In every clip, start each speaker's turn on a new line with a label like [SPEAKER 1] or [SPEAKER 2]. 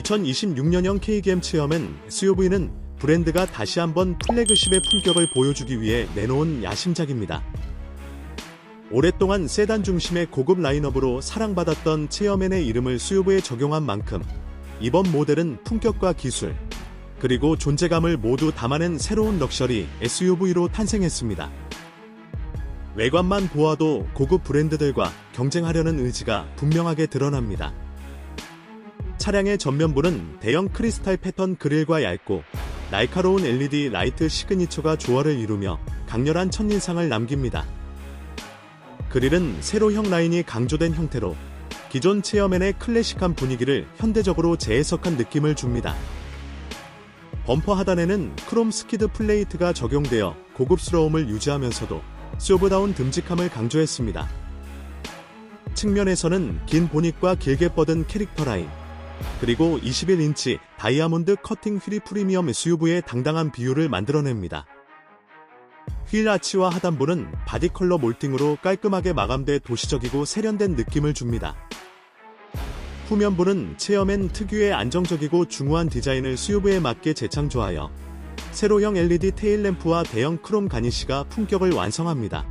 [SPEAKER 1] 2026년형 K겜 체험엔 SUV는 브랜드가 다시 한번 플래그십의 품격을 보여주기 위해 내놓은 야심작입니다. 오랫동안 세단 중심의 고급 라인업으로 사랑받았던 체어맨의 이름을 SUV에 적용한 만큼 이번 모델은 품격과 기술, 그리고 존재감을 모두 담아낸 새로운 럭셔리 SUV로 탄생했습니다. 외관만 보아도 고급 브랜드들과 경쟁하려는 의지가 분명하게 드러납니다. 차량의 전면부는 대형 크리스탈 패턴 그릴과 얇고 날카로운 LED 라이트 시그니처가 조화를 이루며 강렬한 첫인상을 남깁니다. 그릴은 세로형 라인이 강조된 형태로 기존 체어맨의 클래식한 분위기를 현대적으로 재해석한 느낌을 줍니다. 범퍼 하단에는 크롬 스키드 플레이트가 적용되어 고급스러움을 유지하면서도 쇼브다운 듬직함을 강조했습니다. 측면에서는 긴 보닛과 길게 뻗은 캐릭터 라인, 그리고 21인치 다이아몬드 커팅 휠이 프리미엄 SUV의 당당한 비율을 만들어냅니다. 휠 아치와 하단부는 바디 컬러 몰팅으로 깔끔하게 마감돼 도시적이고 세련된 느낌을 줍니다. 후면부는 체어맨 특유의 안정적이고 중후한 디자인을 SUV에 맞게 재창조하여 세로형 LED 테일램프와 대형 크롬 가니시가 품격을 완성합니다.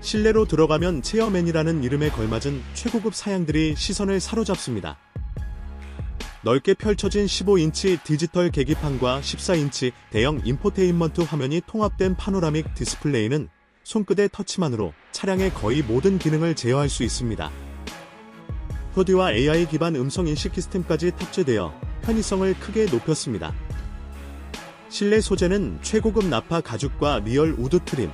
[SPEAKER 1] 실내로 들어가면 체어맨이라는 이름에 걸맞은 최고급 사양들이 시선을 사로잡습니다. 넓게 펼쳐진 15인치 디지털 계기판과 14인치 대형 인포테인먼트 화면이 통합된 파노라믹 디스플레이는 손끝의 터치만으로 차량의 거의 모든 기능을 제어할 수 있습니다. 후디와 AI 기반 음성 인식 시스템까지 탑재되어 편의성을 크게 높였습니다. 실내 소재는 최고급 나파 가죽과 리얼 우드 트림,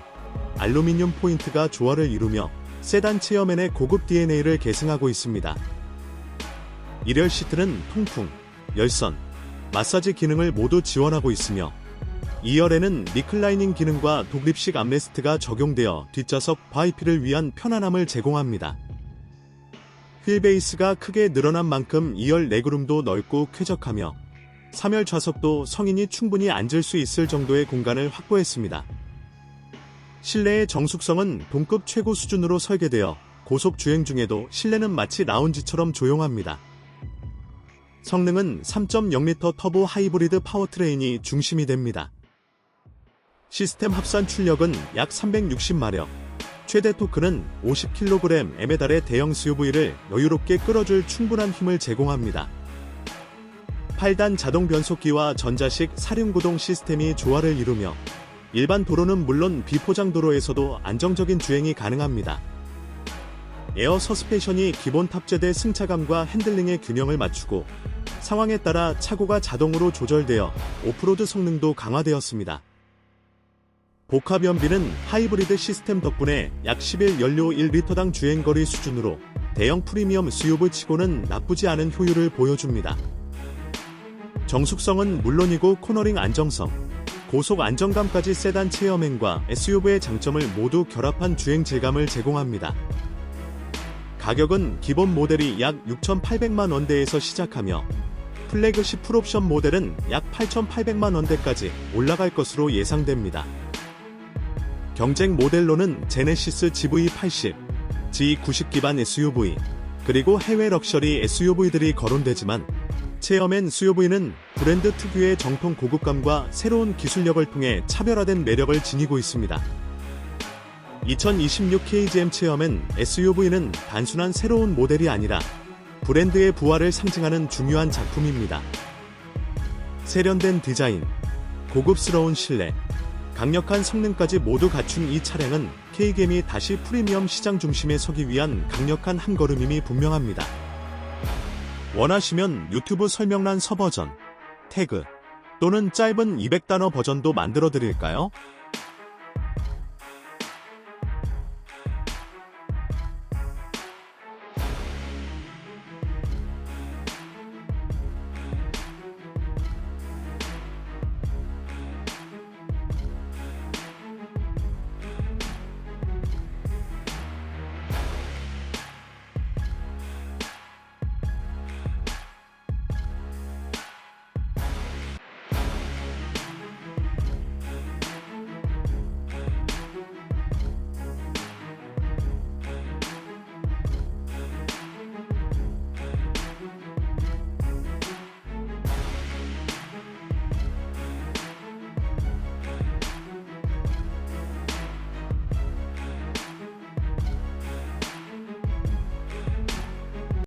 [SPEAKER 1] 알루미늄 포인트가 조화를 이루며 세단 체어맨의 고급 DNA를 계승하고 있습니다. 일열 시트는 통풍, 열선, 마사지 기능을 모두 지원하고 있으며 2열에는 리클라이닝 기능과 독립식 암레스트가 적용되어 뒷좌석 바이피를 위한 편안함을 제공합니다. 휠베이스가 크게 늘어난 만큼 2열 레그룸도 넓고 쾌적하며 3열 좌석도 성인이 충분히 앉을 수 있을 정도의 공간을 확보했습니다. 실내의 정숙성은 동급 최고 수준으로 설계되어 고속 주행 중에도 실내는 마치 라운지처럼 조용합니다. 성능은 3.0L 터보 하이브리드 파워트레인이 중심이 됩니다. 시스템 합산 출력은 약 360마력, 최대 토크는 50kg에 달의 대형 SUV를 여유롭게 끌어줄 충분한 힘을 제공합니다. 8단 자동 변속기와 전자식 사륜구동 시스템이 조화를 이루며 일반 도로는 물론 비포장 도로에서도 안정적인 주행이 가능합니다. 에어 서스펜션이 기본 탑재돼 승차감과 핸들링의 균형을 맞추고 상황에 따라 차고가 자동으로 조절되어 오프로드 성능도 강화되었습니다. 복합 연비는 하이브리드 시스템 덕분에 약11 연료 1리터당 주행거리 수준으로 대형 프리미엄 SUV 치고는 나쁘지 않은 효율을 보여줍니다. 정숙성은 물론이고 코너링 안정성, 고속 안정감까지 세단 체어맨과 SUV의 장점을 모두 결합한 주행 질감을 제공합니다. 가격은 기본 모델이 약 6,800만 원대에서 시작하며 플래그십 풀옵션 모델은 약 8,800만 원대까지 올라갈 것으로 예상됩니다. 경쟁 모델로는 제네시스 GV80, G90 기반 SUV, 그리고 해외 럭셔리 SUV들이 거론되지만 체어맨 SUV는 브랜드 특유의 정통 고급감과 새로운 기술력을 통해 차별화된 매력을 지니고 있습니다. 2026 KGM 체어맨 SUV는 단순한 새로운 모델이 아니라 브랜드의 부활을 상징하는 중요한 작품입니다. 세련된 디자인, 고급스러운 실내, 강력한 성능까지 모두 갖춘 이 차량은 K겜이 다시 프리미엄 시장 중심에 서기 위한 강력한 한 걸음임이 분명합니다. 원하시면 유튜브 설명란 서버전, 태그 또는 짧은 200단어 버전도 만들어 드릴까요?